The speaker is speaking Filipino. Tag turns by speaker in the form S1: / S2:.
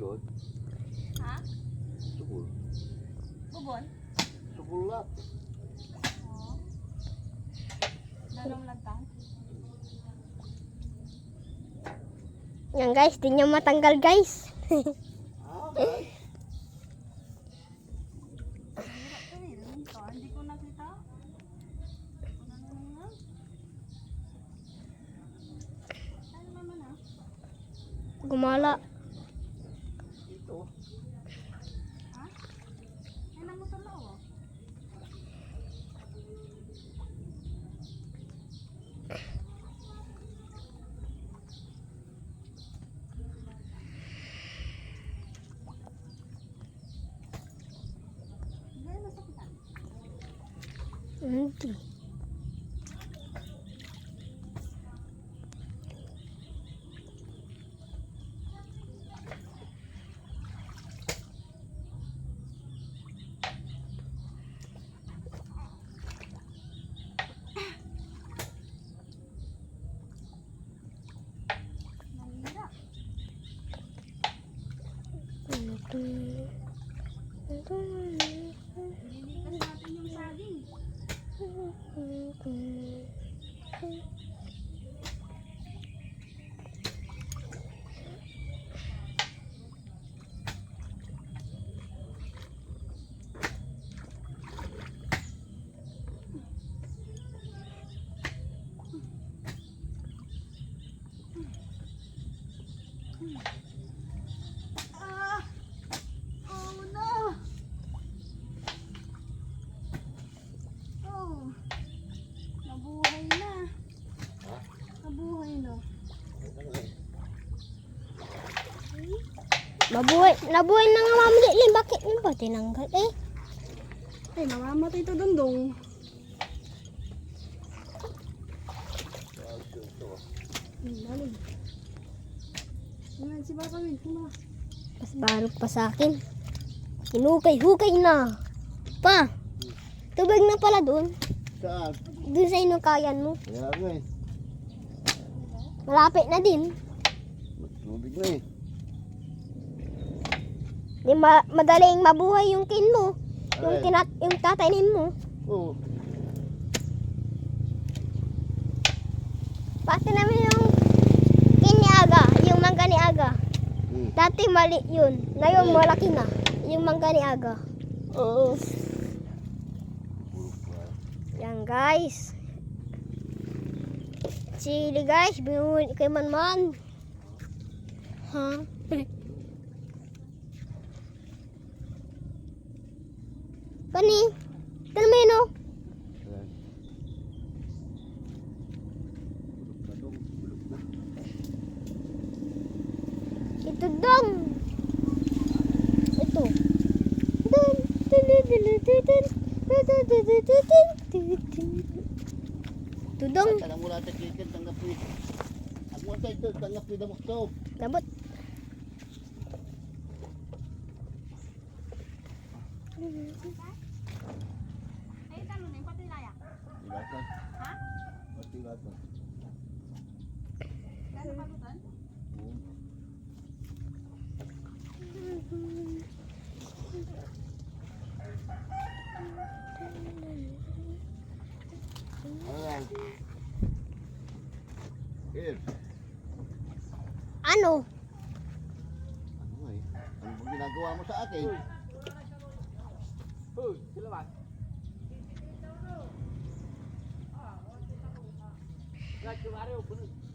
S1: doon.
S2: Ha?
S1: Sukul.
S2: Bubon?
S1: Sukul lang.
S2: Oo. Dalawang lagtang.
S3: Yan guys, di nyo matanggal guys.
S1: Ah, guys.
S2: Hirap うんき。Mm-hmm. Ah!
S3: Mabuhay, nabuhay na nga mami Litlin. Bakit mo ba tinanggal eh?
S2: Ay, mamamatay to. Hmm, lalim. Tingnan si Papa Will. Kuma.
S3: Mas barog pa sa akin. Hinukay-hukay na. Pa, tubig na pala dun.
S1: Saan?
S3: Dun sa inukayan mo.
S1: Kaya nga eh.
S3: Malapit na din.
S1: Tubig na eh.
S3: Di ma madaling mabuhay yung kin mo. Yung,
S1: Alin?
S3: kinat yung tatayin mo.
S1: Oo.
S3: Pati namin yung kin ni Aga. Yung mangga ni Aga.
S1: Hmm.
S3: Dati mali yun. Ngayon malaki na. Yung mangga ni Aga.
S1: Oo.
S3: Yan guys. Chili guys. Binuwi kay Manman. Ha? Kani? Tala mo yun oh.
S1: Ayan. Bulok na dong. Bulok na.
S3: Ito dong. Ito. Dun, dun, dun, dun, dun. Ito dong.
S1: Tanang mula sa chicken, tanggap ko. Ang mga tayo, tanggap mo stop.
S3: Labot.
S2: Ay, talo na yung patilaya.
S1: Tilatan.
S2: Ha?
S1: Oo. Ano yan? Here.
S3: Ano?
S1: Ano eh? Ano bang ginagawa mo sa akin?
S4: 그말에문을 두.